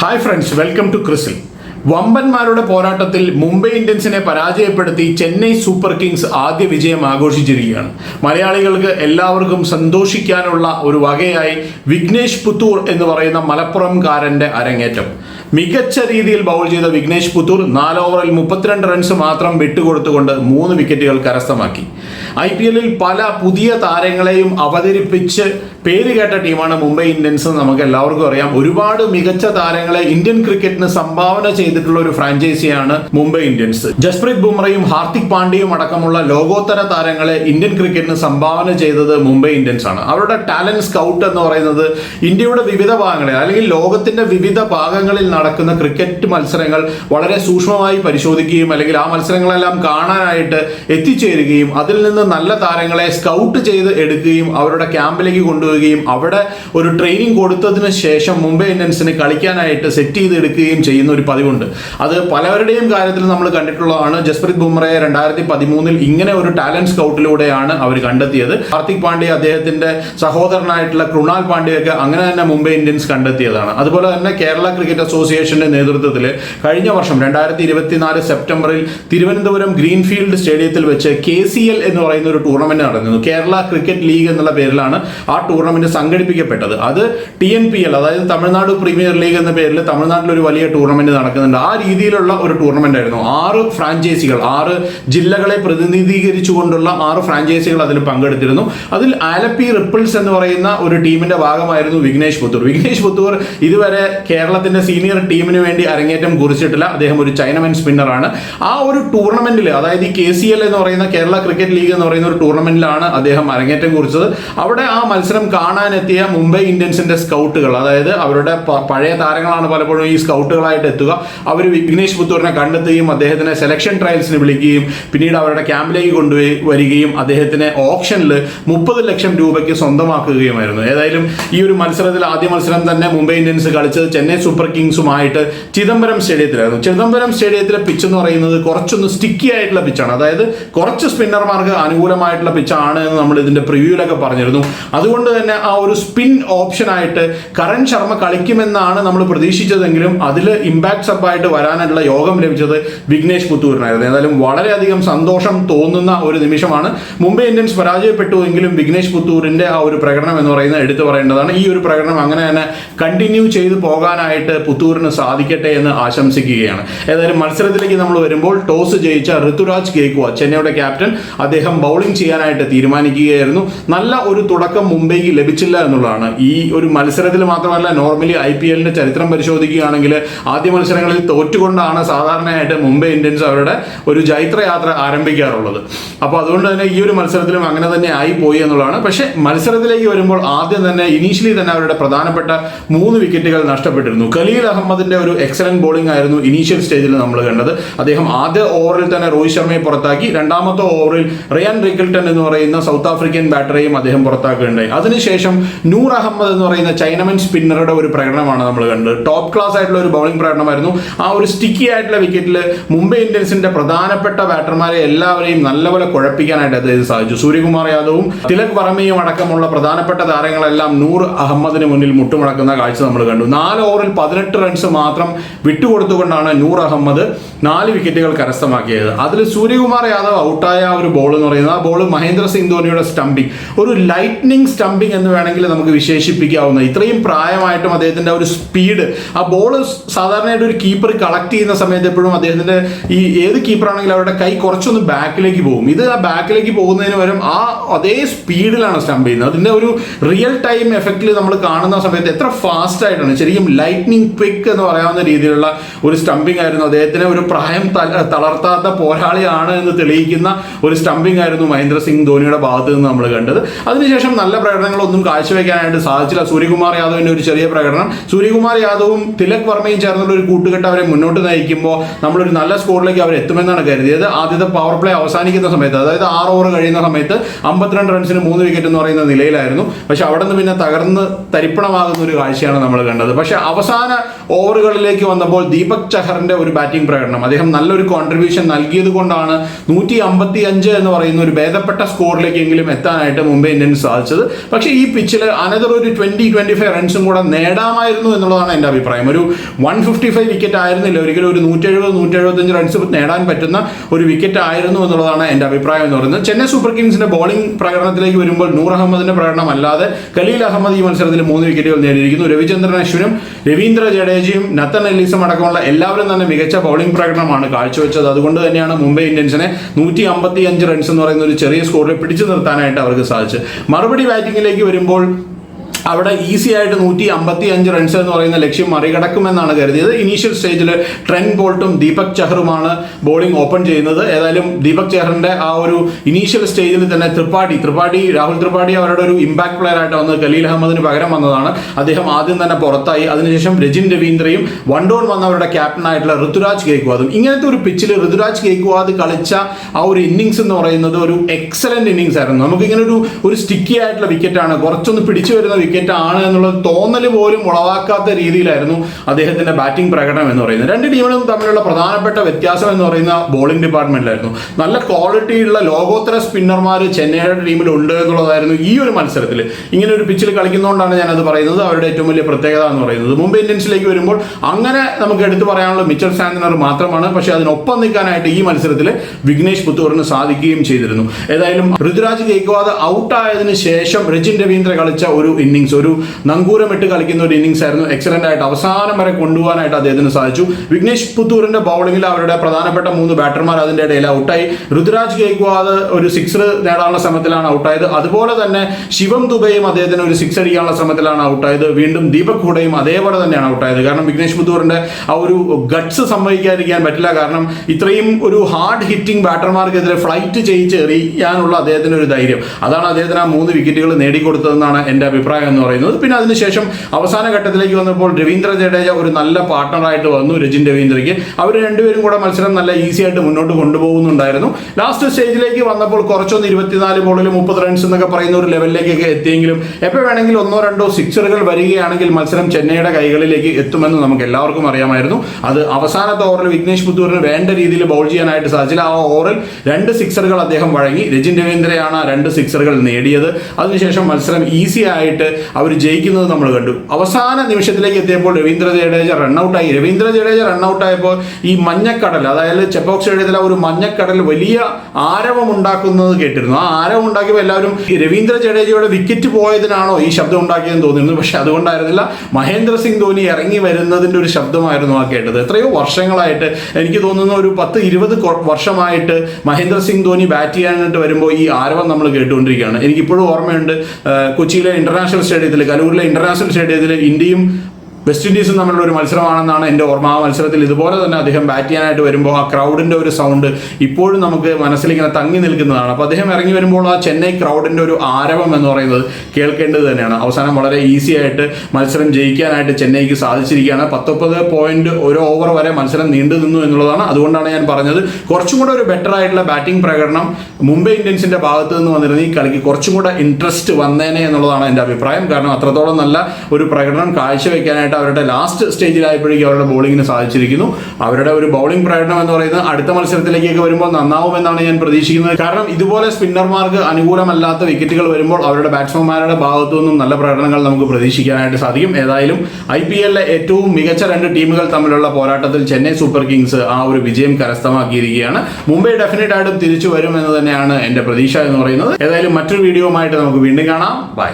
Hi friends welcome to ക്രിസിൽ വമ്പന്മാരുടെ പോരാട്ടത്തിൽ മുംബൈ ഇന്ത്യൻസിനെ പരാജയപ്പെടുത്തി ചെന്നൈ സൂപ്പർ കിങ്സ് ആദ്യ വിജയം ആഘോഷിച്ചിരിക്കുകയാണ്. മലയാളികൾക്ക് എല്ലാവർക്കും സന്തോഷിക്കാനുള്ള ഒരു വകയായി വിഘ്നേഷ് പുത്തൂർ എന്ന് പറയുന്ന മലപ്പുറംകാരന്റെ അരങ്ങേറ്റം. മികച്ച രീതിയിൽ ബൗൾ ചെയ്ത വിഘ്നേഷ് പുത്തൂർ നാല് ഓവറിൽ മുപ്പത്തിരണ്ട് റൺസ് മാത്രം വിട്ടുകൊടുത്തുകൊണ്ട് മൂന്ന് വിക്കറ്റുകൾ കരസ്ഥമാക്കി. ഐ പി എല്ലിൽ പല പുതിയ താരങ്ങളെയും അവതരിപ്പിച്ച് പേര് കേട്ട ടീമാണ് മുംബൈ ഇന്ത്യൻസ് നമുക്ക് എല്ലാവർക്കും അറിയാം. ഒരുപാട് മികച്ച താരങ്ങളെ ഇന്ത്യൻ ക്രിക്കറ്റിന് സംഭാവന ചെയ്തിട്ടുള്ള ഒരു ഫ്രാഞ്ചൈസിയാണ് മുംബൈ ഇന്ത്യൻസ്. ജസ്പ്രീത് ബുംറയും ഹാർദിക് പാണ്ഡ്യയും അടക്കമുള്ള ലോകോത്തര താരങ്ങളെ ഇന്ത്യൻ ക്രിക്കറ്റിന് സംഭാവന ചെയ്തത് മുംബൈ ഇന്ത്യൻസ് ആണ്. അവരുടെ ടാലന്റ് സ്കൗട്ട് എന്ന് പറയുന്നത് ഇന്ത്യയുടെ വിവിധ ഭാഗങ്ങളിൽ അല്ലെങ്കിൽ ലോകത്തിന്റെ വിവിധ ഭാഗങ്ങളിൽ നടക്കുന്ന ക്രിക്കറ്റ് മത്സരങ്ങൾ വളരെ സൂക്ഷ്മമായി പരിശോധിക്കുകയും അല്ലെങ്കിൽ ആ മത്സരങ്ങളെല്ലാം കാണാനായിട്ട് എത്തിച്ചേരുകയും അതിൽ നിന്ന് നല്ല താരങ്ങളെ സ്കൗട്ട് ചെയ്ത് എടുക്കുകയും അവരുടെ ക്യാമ്പിലേക്ക് കൊണ്ടുപോവുകയും അവിടെ ഒരു ട്രെയിനിങ് കൊടുത്തതിന് ശേഷം മുംബൈ ഇന്ത്യൻസിന് കളിക്കാനായിട്ട് സെറ്റ് ചെയ്ത് എടുക്കുകയും ചെയ്യുന്ന ഒരു പതിവുണ്ട്. അത് പലവരുടെയും കാര്യത്തിൽ നമ്മൾ കണ്ടിട്ടുള്ളതാണ്. ജസ്പ്രീത് ബുംറയെ രണ്ടായിരത്തി പതിമൂന്നിൽ ഇങ്ങനെ ഒരു ടാലന്റ് സ്കൗട്ടിലൂടെയാണ് അവർ കണ്ടെത്തിയത്. ഹാർദിക് പാണ്ഡ്യ അദ്ദേഹത്തിന്റെ സഹോദരനായിട്ടുള്ള കൃണാൽ പാണ്ഡ്യയൊക്കെ അങ്ങനെ തന്നെ മുംബൈ ഇന്ത്യൻസ് കണ്ടെത്തിയതാണ്. അതുപോലെ തന്നെ കേരള ക്രിക്കറ്റ് അസോസിയേഷന്റെ നേതൃത്വത്തിൽ കഴിഞ്ഞ വർഷം രണ്ടായിരത്തി ഇരുപത്തിനാല് സെപ്റ്റംബറിൽ തിരുവനന്തപുരം ഗ്രീൻഫീൽഡ് സ്റ്റേഡിയത്തിൽ വെച്ച് കെ സി എൽ എന്ന് പറയുന്ന ഒരു ടൂർണമെന്റ് നടന്നിരുന്നു. കേരള ക്രിക്കറ്റ് ലീഗ് എന്നുള്ള പേരിലാണ് ആ ടൂർണമെന്റ് സംഘടിപ്പിക്കപ്പെട്ടത്. അത് ടി എൻ പി എൽ അതായത് തമിഴ്നാട് പ്രീമിയർ ലീഗ് എന്ന പേരിൽ തമിഴ്നാട്ടിൽ ഒരു വലിയ ടൂർണമെന്റ് നടക്കുന്നുണ്ട്. ആ രീതിയിലുള്ള ഒരു ടൂർണമെന്റ് ആയിരുന്നു. ആറ് ഫ്രാഞ്ചൈസികൾ ആറ് ജില്ലകളെ പ്രതിനിധീകരിച്ചുകൊണ്ടുള്ള ആറ് ഫ്രാഞ്ചൈസികൾ അതിൽ പങ്കെടുത്തിരുന്നു. അതിൽ ആലപ്പി റിപ്പിൾസ് എന്ന് പറയുന്ന ഒരു ടീമിന്റെ ഭാഗമായിരുന്നു വിഘ്നേഷ് പുത്തൂർ. വിഘ്നേഷ് പുത്തൂർ ഇതുവരെ കേരളത്തിന്റെ സീനിയർ ടീമിന് വേണ്ടി അരങ്ങേറ്റം കുറിച്ചിട്ടില്ല. അദ്ദേഹം ഒരു ചൈനമൻ സ്പിന്നറാണ് ആ ഒരു ടൂർണമെന്റിൽ അതായത് ഈ കെ സി എൽ എന്ന് പറയുന്ന കേരള ക്രിക്കറ്റ് ലീഗ് എന്ന് പറയുന്ന ഒരു ടൂർണമെന്റിലാണ് അദ്ദേഹം അരങ്ങേറ്റം കുറിച്ചത്. അവിടെ ആ മത്സരം കാണാനെത്തിയ മുംബൈ ഇന്ത്യൻസിന്റെ സ്കൗട്ടുകൾ അതായത് അവരുടെ പഴയ താരങ്ങളാണ് പലപ്പോഴും ഈ സ്കൗട്ടുകളായിട്ട് എത്തുക. അവർ വിഘ്നേഷ് പുത്തൂരിനെ കണ്ടെത്തുകയും അദ്ദേഹത്തിനെ സെലക്ഷൻ ട്രയൽസിന് വിളിക്കുകയും പിന്നീട് അവരുടെ ക്യാമ്പിലേക്ക് കൊണ്ടുപോയി വരികയും അദ്ദേഹത്തിനെ ഓപ്ഷനിൽ മുപ്പത് ലക്ഷം രൂപയ്ക്ക് സ്വന്തമാക്കുകയുമായിരുന്നു. ഏതായാലും ഈ ഒരു മത്സരത്തിൽ ആദ്യ മത്സരം തന്നെ മുംബൈ ഇന്ത്യൻസ് കളിച്ചത് ചെന്നൈ സൂപ്പർ കിങ്സുമായിട്ട് ചിദംബരം സ്റ്റേഡിയത്തിലായിരുന്നു. ചിദംബരം സ്റ്റേഡിയത്തിലെ പിച്ച് എന്ന് പറയുന്നത് കുറച്ചൊന്ന് സ്റ്റിക്കി ആയിട്ടുള്ള പിച്ചാണ് അതായത് കുറച്ച് സ്പിന്നർമാർക്ക് അനുകൂലമായിട്ടുള്ള പിച്ചാണ് എന്ന് നമ്മൾ ഇതിന്റെ പ്രിവ്യൂലൊക്കെ പറഞ്ഞിരുന്നു. അതുകൊണ്ട് തന്നെ ആ ഒരു സ്പിൻ ഓപ്ഷനായിട്ട് കരൺ ശർമ്മ കളിക്കുമെന്നാണ് നമ്മൾ പ്രതീക്ഷിച്ചതെങ്കിലും അതിൽ ഇമ്പാക്ട് സബായിട്ട് വരാനുള്ള യോഗം ലഭിച്ചത് വിഘ്നേഷ് പുത്തൂരിനായിരുന്നു. ഏതായാലും വളരെയധികം സന്തോഷം തോന്നുന്ന ഒരു നിമിഷമാണ്. മുംബൈ ഇന്ത്യൻസ് പരാജയപ്പെട്ടു എങ്കിലും വിഘ്നേഷ് പുത്തൂരിന്റെ ആ ഒരു പ്രകടനം എന്ന് പറയുന്നത് എടുത്തു പറയേണ്ടതാണ്. ഈ ഒരു പ്രകടനം അങ്ങനെ തന്നെ കണ്ടിന്യൂ ചെയ്തു പോകാനായിട്ട് പുത്തൂരിന് സാധിക്കട്ടെ എന്ന് ആശംസിക്കുകയാണ്. ഏതായാലും മത്സരത്തിലേക്ക് നമ്മൾ വരുമ്പോൾ ടോസ് ജയിച്ച ഋതുരാജ് കേക്കുവ ചെന്നൈയുടെ ക്യാപ്റ്റൻ അദ്ദേഹം ബൗളിംഗ് ചെയ്യാനായിട്ട് തീരുമാനിക്കുകയായിരുന്നു. നല്ല ഒരു തുടക്കം മുംബൈക്ക് ലഭിച്ചില്ല എന്നുള്ളതാണ്. ഈ ഒരു മത്സരത്തിൽ മാത്രമല്ല നോർമലി ഐ പി എല്ലിന്റെ ചരിത്രം പരിശോധിക്കുകയാണെങ്കിൽ ആദ്യ മത്സരങ്ങളിൽ തോറ്റുകൊണ്ടാണ് സാധാരണയായിട്ട് മുംബൈ ഇന്ത്യൻസ് അവരുടെ ഒരു ജൈത്രയാത്ര ആരംഭിക്കാറുള്ളത്. അപ്പോൾ അതുകൊണ്ട് തന്നെ ഈ ഒരു മത്സരത്തിലും അങ്ങനെ തന്നെ ആയി പോയി എന്നുള്ളതാണ്. പക്ഷേ മത്സരത്തിലേക്ക് വരുമ്പോൾ ആദ്യം തന്നെ ഇനീഷ്യലി തന്നെ അവരുടെ പ്രധാനപ്പെട്ട മൂന്ന് വിക്കറ്റുകൾ നഷ്ടപ്പെട്ടിരുന്നു. ഖലീൽ അഹമ്മദിന്റെ ഒരു എക്സലന്റ് ബോളിംഗ് ആയിരുന്നു ഇനീഷ്യൽ സ്റ്റേജിൽ നമ്മൾ കണ്ടത്. അദ്ദേഹം ആദ്യ ഓവറിൽ തന്നെ രോഹിത് ശർമ്മയെ പുറത്താക്കി. രണ്ടാമത്തെ ഓവറിൽ റിയാൻ റിക്കിൾട്ടൺ എന്ന് പറയുന്ന സൗത്ത് ആഫ്രിക്കൻ ബാറ്ററെയും അദ്ദേഹം പുറത്താക്കുകയുണ്ടായി. അതിനുശേഷം നൂർ അഹമ്മദ് എന്ന് പറയുന്ന ചൈനമൻ സ്പിന്നറുടെ ഒരു പ്രകടനമാണ് നമ്മൾ കണ്ടത്. ടോപ്പ് ക്ലാസ് ആയിട്ടുള്ള ഒരു ബൗളിംഗ് പ്രകടനമായിരുന്നു. ആ ഒരു സ്റ്റിക്കി ആയിട്ടുള്ള വിക്കറ്റിൽ മുംബൈ ഇന്ത്യൻസിന്റെ പ്രധാനപ്പെട്ട ബാറ്റർമാരെ എല്ലാവരെയും നല്ലപോലെ കുഴപ്പിക്കാനായിട്ട് അദ്ദേഹം സാധിച്ചു. സൂര്യകുമാർ യാദവും തിലക് വർമ്മയും അടക്കമുള്ള പ്രധാനപ്പെട്ട താരങ്ങളെല്ലാം നൂർ അഹമ്മദിന് മുന്നിൽ മുട്ടുമടക്കുന്ന കാഴ്ച നമ്മൾ കണ്ടു. നാല് ഓവറിൽ പതിനെട്ട് റൺസ് മാത്രം വിട്ടുകൊടുത്തുകൊണ്ടാണ് നൂർ അഹമ്മദ് നാല് വിക്കറ്റുകൾ കരസ്ഥമാക്കിയത്. അതിൽ സൂര്യകുമാർ യാദവ് ഔട്ടായ ഒരു ബോൾ എന്ന് പറയുന്നത് ആ ബോൾ മഹേന്ദ്ര സിംഗ് ധോണിയുടെ സ്റ്റംപിംഗ് ഒരു ലൈറ്റ്നിങ് സ്റ്റംപിംഗ് എന്ന് വേണമെങ്കിൽ നമുക്ക് വിശേഷിപ്പിക്കാവുന്ന ഇത്രയും പ്രായമായിട്ടും അദ്ദേഹത്തിന്റെ ഒരു സ്പീഡ് ആ ബോൾ സാധാരണയായിട്ട് ഒരു കീപ്പർ കളക്ട് ചെയ്യുന്ന സമയത്ത് എപ്പോഴും അദ്ദേഹത്തിന്റെ ഈ ഏത് കീപ്പറാണെങ്കിലും അവരുടെ കൈ കുറച്ചൊന്ന് ബാക്കിലേക്ക് പോകും. ഇത് ആ ബാക്കിലേക്ക് പോകുന്നതിന് പകരം ആ അതേ സ്പീഡിലാണ് സ്റ്റംപ് ചെയ്യുന്നത്. അതിന്റെ ഒരു റിയൽ ടൈം എഫക്റ്റിൽ നമ്മൾ കാണുന്ന സമയത്ത് എത്ര ഫാസ്റ്റ് ആയിട്ടാണ് ശരിക്കും ലൈറ്റ്നിങ് ക്വിക്ക് എന്ന് പറയാവുന്ന രീതിയിലുള്ള ഒരു സ്റ്റംപിംഗ് ആയിരുന്നു. അദ്ദേഹത്തിന് ഒരു പ്രായം തളർത്താത്ത പോരാളിയാണ് എന്ന് തെളിയിക്കുന്ന ഒരു സ്റ്റംപിംഗ് ആയിരുന്നു മഹേന്ദ്ര സിംഗ് ധോണിയുടെ ഭാഗത്ത് നിന്ന് നമ്മൾ കണ്ടത്. അതിനുശേഷം നല്ല പ്രകടനങ്ങളൊന്നും കാഴ്ചവെക്കാനായിട്ട് സാധിച്ചില്ല. സൂര്യകുമാർ യാദവിന്റെ ഒരു ചെറിയ പ്രകടനം. സൂര്യകുമാർ യാദവും തിലക് വർമ്മയും ചേർന്നുള്ള ഒരു കൂട്ടുകെട്ട് അവരെ മുന്നോട്ട് നയിക്കുമ്പോൾ നമ്മളൊരു നല്ല സ്കോറിലേക്ക് അവർ എത്തുമെന്നാണ് കരുതിയത്. ആദ്യത്തെ പവർ പ്ലേ അവസാനിക്കുന്ന സമയത്ത് അതായത് ആറ് ഓവർ കഴിയുന്ന സമയത്ത് അമ്പത്തിരണ്ട് റൺസിന് മൂന്ന് വിക്കറ്റ് എന്ന് പറയുന്ന നിലയിലായിരുന്നു. പക്ഷെ അവിടെ നിന്ന് പിന്നെ തകർന്ന് തരിപ്പണമാകുന്ന ഒരു കാഴ്ചയാണ് നമ്മൾ കണ്ടത്. പക്ഷെ അവസാന ഓവറുകളിലേക്ക് വന്നപ്പോൾ ദീപക് ചഹറിന്റെ ഒരു ബാറ്റിംഗ് പ്രകടനം. അദ്ദേഹം നല്ലൊരു കോൺട്രിബ്യൂഷൻ നൽകിയത് കൊണ്ടാണ് നൂറ്റി അമ്പത്തി അഞ്ച് എന്ന് പറയുന്ന ഒരു ഭേദപ്പെട്ട സ്കോറിലേക്കെങ്കിലും എത്താനായിട്ട് മുംബൈ ഇന്ത്യൻസ് സാധിച്ചത്. പക്ഷേ ഈ പിച്ചിൽ അനദർ ഒരു ട്വന്റി ട്വന്റി ഫൈവ് റൺസും കൂടെ നേടാമായിരുന്നു എന്നുള്ളതാണ് എന്റെ അഭിപ്രായം. ഒരു വൺ ഫിഫ്റ്റി ഫൈവ് വിക്കറ്റ് ആയിരുന്നില്ല. ഒരിക്കലും ഒരു നൂറ്റി എഴുപത് നൂറ്റി എഴുപത്തഞ്ച് റൺസ് നേടാൻ പറ്റുന്ന ഒരു വിക്കറ്റ് ആയിരുന്നു എന്നുള്ളതാണ് എന്റെ അഭിപ്രായം എന്ന് പറയുന്നത്. ചെന്നൈ സൂപ്പർ കിങ്സിന്റെ ബോളിംഗ് പ്രകടനത്തിലേക്ക് വരുമ്പോൾ നൂർ അഹമ്മദിന്റെ പ്രകടനം അല്ലാതെ കലീൽ അഹമ്മദ് ഈ മത്സരത്തിൽ മൂന്ന് വിക്കറ്റുകൾ നേടിയിരിക്കുന്നു. രവിചന്ദ്രൻ അശ്വിനും രവീന്ദ്ര ജഡേജയും നത്തൻ എല്ലീസും അടക്കമുള്ള എല്ലാവരും തന്നെ മികച്ച ബൗളിംഗ് പ്രകടനമാണ് കാഴ്ചവെച്ചത്. അതുകൊണ്ട് തന്നെയാണ് മുംബൈ ഇന്ത്യൻസിനെ നൂറ്റി അമ്പത്തി അഞ്ച് റൺസ് എന്ന് പറയുന്ന ഒരു ചെറിയ സ്കോറിൽ പിടിച്ചു നിർത്താനായിട്ട് അവർക്ക് സാധിച്ചു മറുപടി ബാറ്റിംഗിലേക്ക് വരുമ്പോൾ അവിടെ ഈസി ആയിട്ട് നൂറ്റി അമ്പത്തി അഞ്ച് റൺസ് എന്ന് പറയുന്ന ലക്ഷ്യം മറികടക്കുമെന്നാണ് കരുതിയത്. ഇനീഷ്യൽ സ്റ്റേജിൽ ട്രെൻ ബോൾട്ടും ദീപക് ചഹറുമാണ് ബോളിംഗ് ഓപ്പൺ ചെയ്യുന്നത്. ഏതായാലും ദീപക് ചഹറിന്റെ ആ ഒരു ഇനീഷ്യൽ സ്റ്റേജിൽ തന്നെ ത്രിപാഠി ത്രിപാഠി രാഹുൽ ത്രിപാഠി അവരുടെ ഒരു ഇമ്പാക്ട് പ്ലെയർ ആയിട്ട് വന്നത് ഖലീൽ അഹമ്മദിന് പകരം വന്നതാണ്. അദ്ദേഹം ആദ്യം തന്നെ പുറത്തായി. അതിനുശേഷം രജിൻ രവീന്ദ്രയും വൺ ഡൗൺ വന്നവരുടെ ക്യാപ്റ്റനായിട്ടുള്ള ഋതുരാജ് കേക്കുവാദും ഇങ്ങനത്തെ ഒരു പിച്ചിൽ ഋതുരാജ് കേക്കുവാദ് കളിച്ച ആ ഒരു ഇന്നിങ്സ് എന്ന് പറയുന്നത് ഒരു എക്സലന്റ് ഇന്നിങ്സ് ആയിരുന്നു. നമുക്ക് ഇങ്ങനെ ഒരു ഒരു സ്റ്റിക്കി ആയിട്ടുള്ള വിക്കറ്റാണ് കുറച്ചൊന്ന് പിടിച്ചു വരുന്ന വിക്കറ്റ് ആണ് എന്നുള്ള തോന്നൽ പോലും ഉളവാക്കാത്ത രീതിയിലായിരുന്നു അദ്ദേഹത്തിന്റെ ബാറ്റിംഗ് പ്രകടനം എന്ന് പറയുന്നത്. രണ്ട് ടീമുകളും തമ്മിലുള്ള പ്രധാനപ്പെട്ട വ്യത്യാസം എന്ന് പറയുന്ന ബോളിംഗ് ഡിപ്പാർട്ട്മെന്റിലായിരുന്നു നല്ല ക്വാളിറ്റിയുള്ള ലോകോത്തര സ്പിന്നർമാർ ചെന്നൈയുടെ ടീമിൽ ഉണ്ട് എന്നുള്ളതായിരുന്നു ഈ ഒരു മത്സരത്തിൽ ഇങ്ങനെ ഒരു പിച്ചിൽ കളിക്കുന്നതുകൊണ്ടാണ് ഞാനത് പറയുന്നത്. അവരുടെ ഏറ്റവും വലിയ പ്രത്യേകത എന്ന് പറയുന്നത്. മുംബൈ ഇന്ത്യൻസിലേക്ക് വരുമ്പോൾ അങ്ങനെ നമുക്ക് എടുത്തു പറയാനുള്ള മിച്ചൽ സാന്ത്വനർ മാത്രമാണ്. പക്ഷേ അതിനൊപ്പം നിൽക്കാനായിട്ട് ഈ മത്സരത്തിൽ വിഘ്നേഷ് പുത്തൂറിന് സാധിക്കുകയും ചെയ്തിരുന്നു. ഏതായാലും ഋതുരാജ് ഗെയ്ക്വാദ് ഔട്ടായതിനു ശേഷം രജിൻ രവീന്ദ്ര കളിച്ച ഒരു ഇന്നിങ്സ് ഒരു നങ്കൂരമിട്ട് കളിക്കുന്ന ഒരു ഇന്നിങ്സ് ആയിരുന്നു. എക്സലന്റ് ആയിട്ട് അവസാനം വരെ കൊണ്ടുപോകാനായിട്ട് അദ്ദേഹത്തിന് സാധിച്ചു. വിഘ്നേഷ് പുത്തൂറിന്റെ ബൗളിംഗിൽ അവരുടെ പ്രധാനപ്പെട്ട മൂന്ന് ബാറ്റർമാർ അതിന്റെ ഇടയിൽ ഔട്ടായി ഋതുരാജ് ഗേക്വാദ് ഒരു സിക്സർ നേടാനുള്ള ശ്രമത്തിലാണ് ഔട്ടായത് അതുപോലെ തന്നെ ശിവം ദുബൈയും അദ്ദേഹത്തിന് ഒരു സിക്സ് അടിക്കാനുള്ള ശ്രമത്തിലാണ് ഔട്ടായത് വീണ്ടും ദീപക് ഹുഡയും അതേപോലെ തന്നെയാണ് ഔട്ടായത് കാരണം വിഘ്നേഷ് പുത്തൂറിന്റെ ആ ഒരു ഗട്ട്സ് സംഭവിക്കാതിരിക്കാൻ പറ്റില്ല. കാരണം ഇത്രയും ഒരു ഹാർഡ് ഹിറ്റിംഗ് ബാറ്റർമാർക്കെതിരെ ഫ്ലൈറ്റ് ചെയ്യിച്ച് എറിയാനുള്ള അദ്ദേഹത്തിന് ഒരു ധൈര്യം. അതാണ് അദ്ദേഹത്തിന് ആ മൂന്ന് വിക്കറ്റുകൾ നേടിക്കൊടുത്തതെന്നാണ് എന്റെ അഭിപ്രായം. എന്ന് പറയുന്നത്. പിന്നെ അതിനുശേഷം അവസാന ഘട്ടത്തിലേക്ക് വന്നപ്പോൾ രവീന്ദ്ര ജഡേജ ഒരു നല്ല പാർട്ണറായിട്ട് വന്നു രജിൻ രവീന്ദ്രയ്ക്ക്. അവർ രണ്ടുപേരും കൂടെ മത്സരം നല്ല ഈസി ആയിട്ട് മുന്നോട്ട് കൊണ്ടുപോകുന്നുണ്ടായിരുന്നു. ലാസ്റ്റ് സ്റ്റേജിലേക്ക് വന്നപ്പോൾ കുറച്ചൊന്ന് ഇരുപത്തിനാല് ബോളിൽ മുപ്പത് റൺസ് എന്നൊക്കെ പറയുന്ന ഒരു ലെവലിലേക്കൊക്കെ എത്തിയെങ്കിലും എപ്പോൾ വേണമെങ്കിലും ഒന്നോ രണ്ടോ സിക്സറുകൾ വരികയാണെങ്കിൽ മത്സരം ചെന്നൈയുടെ കൈകളിലേക്ക് എത്തുമെന്ന് നമുക്ക് എല്ലാവർക്കും അറിയാമായിരുന്നു. അത് അവസാനത്തെ ഓവറിൽ വിഘ്നേഷ് പുത്തൂരിന് വേണ്ട രീതിയിൽ ബൗൾ ചെയ്യാനായിട്ട് സാധിച്ചില്ല. ആ ഓവറിൽ രണ്ട് സിക്സറുകൾ അദ്ദേഹം വഴങ്ങി. രജിൻ രവീന്ദ്രയാണ് ആ രണ്ട് സിക്സറുകൾ നേടിയത്. അതിനുശേഷം മത്സരം ഈസി ആയിട്ട് അവർ ജയിക്കുന്നത് നമ്മൾ കണ്ടു. അവസാന നിമിഷത്തിലേക്ക് എത്തിയപ്പോൾ രവീന്ദ്ര ജഡേജ റണ്ണൌട്ടായി. രവീന്ദ്ര ജഡേജ റണ്ണൌട്ടായപ്പോൾ ഈ മഞ്ഞക്കടൽ അതായത് ചെപ്പോക് സ്റ്റേഡിയത്തിലെ ഒരു മഞ്ഞക്കടൽ വലിയ ആരവം ഉണ്ടാക്കുന്നത് കേട്ടിരുന്നു. ആ ആരവം ഉണ്ടാക്കിയപ്പോൾ എല്ലാവരും രവീന്ദ്ര ജഡേജയുടെ വിക്കറ്റ് പോയതിനാണോ ഈ ശബ്ദം ഉണ്ടാക്കിയതെന്ന് തോന്നിയിരുന്നു. പക്ഷെ അതുകൊണ്ടായിരുന്നില്ല. മഹേന്ദ്ര സിംഗ് ധോനി ഇറങ്ങി വരുന്നതിന്റെ ഒരു ശബ്ദമായിരുന്നു ആ കേട്ടത്. എത്രയോ വർഷങ്ങളായിട്ട് എനിക്ക് തോന്നുന്നു ഒരു പത്ത് ഇരുപത് വർഷമായിട്ട് മഹേന്ദ്ര സിംഗ് ധോനി ബാറ്റ് ചെയ്യാനായിട്ട് വരുമ്പോൾ ഈ ആരവം നമ്മൾ കേട്ടുകൊണ്ടിരിക്കുകയാണ്. എനിക്കിപ്പോഴും ഓർമ്മയുണ്ട് കൊച്ചിയിലെ ഇന്റർനാഷണൽ സ്റ്റേഡിയത്തിൽ കലൂരിലെ ഇന്റർനാഷണൽ സ്റ്റേഡിയത്തിൽ ഇന്ത്യയും വെസ്റ്റ് ഇൻഡീസും തമ്മിലുള്ള ഒരു മത്സരമാണെന്നാണ് എന്റെ ഓർമ്മ. ആ മത്സരത്തിൽ ഇതുപോലെ തന്നെ അദ്ദേഹം ബാറ്റ് ചെയ്യാനായിട്ട് വരുമ്പോൾ ആ ക്രൗഡിന്റെ ഒരു സൗണ്ട് ഇപ്പോഴും നമുക്ക് മനസ്സിലിങ്ങനെ തങ്ങി നിൽക്കുന്നതാണ്. അപ്പോൾ അദ്ദേഹം ഇറങ്ങി വരുമ്പോൾ ആ ചെന്നൈ ക്രൗഡിന്റെ ഒരു ആരവം എന്ന് പറയുന്നത് കേൾക്കേണ്ടത് തന്നെയാണ്. അവസാനം വളരെ ഈസി ആയിട്ട് മത്സരം ജയിക്കാനായിട്ട് ചെന്നൈക്ക് സാധിച്ചിരിക്കുകയാണ്. പത്തൊമ്പത് പോയിന്റ് ഒരു ഓവർ വരെ മത്സരം നീണ്ടു നിന്നു എന്നുള്ളതാണ് അതുകൊണ്ടാണ് ഞാൻ പറഞ്ഞത്. കുറച്ചും കൂടെ ഒരു ബെറ്റർ ആയിട്ടുള്ള ബാറ്റിംഗ് പ്രകടനം മുംബൈ ഇന്ത്യൻസിന്റെ ഭാഗത്ത് നിന്ന് വന്നിരുന്ന. ഈ കളിക്ക് കുറച്ചും കൂടെ ഇൻട്രസ്റ്റ് വന്നേനെ എന്നുള്ളതാണ് എന്റെ അഭിപ്രായം. കാരണം അത്രത്തോളം നല്ല ഒരു പ്രകടനം കാഴ്ചവെക്കാനായിട്ട് അവരുടെ ലാസ്റ്റ് സ്റ്റേജിലായപ്പോഴേക്കും അവരുടെ ബോളിങ്ങിന് സാധിച്ചിരിക്കുന്നു. അവരുടെ ഒരു ബൗളിംഗ് പ്രകടനം എന്ന് പറയുന്നത് അടുത്ത മത്സരത്തിലേക്കൊക്കെ വരുമ്പോൾ നന്നാവുമെന്നാണ് ഞാൻ പ്രതീക്ഷിക്കുന്നത്. കാരണം ഇതുപോലെ സ്പിന്നർമാർക്ക് അനുകൂലമല്ലാത്ത വിക്കറ്റുകൾ വരുമ്പോൾ അവരുടെ ബാറ്റ്സ്മാൻമാരുടെ ഭാഗത്തു നിന്നും നല്ല പ്രകടനങ്ങൾ നമുക്ക് പ്രതീക്ഷിക്കാനായിട്ട് സാധിക്കും. ഏതായാലും ഐ പി എല്ലിലെ ഏറ്റവും മികച്ച രണ്ട് ടീമുകൾ തമ്മിലുള്ള പോരാട്ടത്തിൽ ചെന്നൈ സൂപ്പർ കിങ്സ് ആ ഒരു വിജയം കരസ്ഥമാക്കിയിരിക്കുകയാണ്. മുംബൈ ഡെഫിനറ്റ് ആയിട്ടും തിരിച്ചു വരും എന്ന് തന്നെയാണ് എന്റെ പ്രതീക്ഷ എന്ന് പറയുന്നത്. ഏതായാലും മറ്റൊരു വീഡിയോയുമായിട്ട് നമുക്ക് വീണ്ടും കാണാം. ബൈ